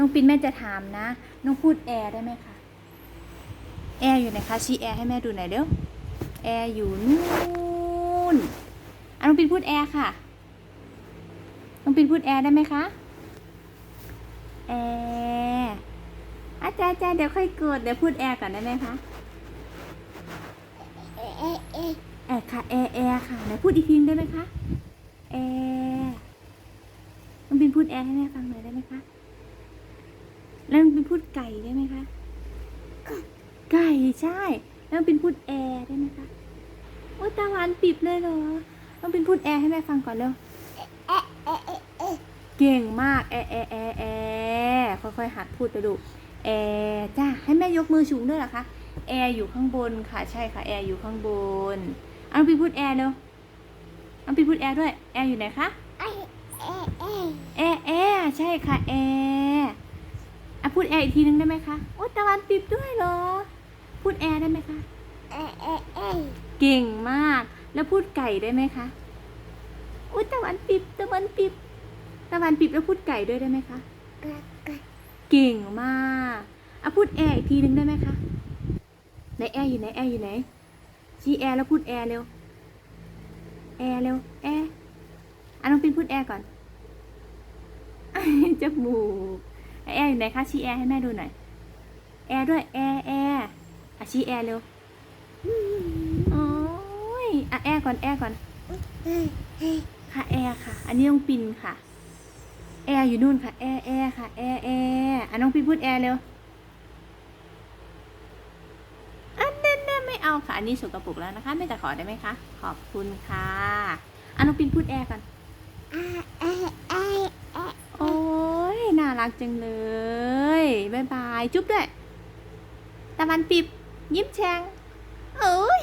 น้องปินแม่จะถามนะ น้องพูดแอร์ได้ไหมคะ แอร์อยู่ไหนคะ ชี้แอร์ให้แม่ดูหน่อยเร็ว แอร์อยู่นู่นอะน้องปินพูดแอร์ค่ะ น้องปินพูดแอร์ได้ไหมคะ แอร์อาจารย์อาจารย์เดี๋ยวค่อยกดเดี๋ยวพูดแอร์ก่อนได้ไหมคะเอ๊ะเอ๊ะเอ๊ะแอร์ค่ะ แอร์แอร์ค่ะ ไหนพูดอีกทีได้ไหมคะ แอร์น้องปินพูดแอร์ให้แม่ฟังหน่อยได้ไหมคะ แล้วน้องปินพูดไก่ได้ไหมคะไก่ใช่ แล้วน้องปินพูดแอร์ได้ไหมคะโอ้ยตาหวานปิบเลยเหรอน้องปินพูดแอร์ให้แม่ฟังก่อนเร็วเอ๊ะเอ๊ะเอ๊ะเอ๊ะเก่งมากแอร์แอร์แอร์แอร์ค่อยๆหัดพูดไปดูแอร์จ้าให้แม่ยกมือสูงด้วยเหรอคะแอร์อยู่ข้างบนค่ะใช่ค่ะแอร์อยู่ข้างบนเอาน้องปินพูดแอร์เร็วน้องปินพูดแอร์ด้วยแอร์อยู่ไหนคะเอ๊ะเอ๊ะเอ๊ะแอร์แอร์ใช่ค่ะแอร์อะ พูดแอร์อีกทีนึงได้ไหมคะโอ้ตะวันปิบด้วยเหรอ พูดแอร์ได้ไหมคะเอ๊ะเอเอเก่งมาก แล้วพูดไก่ได้ไหมคะอุ้ยตะวันปิบตะวันปิบตะวันปิบแล้วพูดไก่ด้วยได้ไหมคะกะกะเก่งมากอะพูดแอร์อีกทีนึงได้ไหมคะไหนแอร์อยู่ไหนแอร์อยู่ไหนชี้แอร์แล้วพูดแอร์เร็วแอร์เร็วแอร์อะน้องปินพูดแอร์ก่อนจมูก แอร์อยู่ไหนคะชี้แอร์ให้แม่ดูหน่อย แอร์ด้วยแอร์แอร์อะชี้แอร์เร็วโอ้ยอะแอร์ก่อนแอร์ก่อนค่ะแอร์ค่ะ อันนี้น้องปินค่ะ แอร์อยู่นู่นค่ะแอร์แอร์ค่ะแอร์แอร์อะน้องปินพูดแอร์เร็วอันนั้นน่ะไม่เอาค่ะ อันนี้สกปรกแล้วนะคะ ไม่จะขอได้ไหมคะ ขอบคุณค่ะอะน้องปินพูดแอร์ก่อนเอ๊ะเอ๊ะเอ๊ะเอ๊ะ โอ้ยน่า รักจังเลยบายบาย จุ๊บด้วย ตะวันปิบ ยิ้มแฉ่งเอ้ย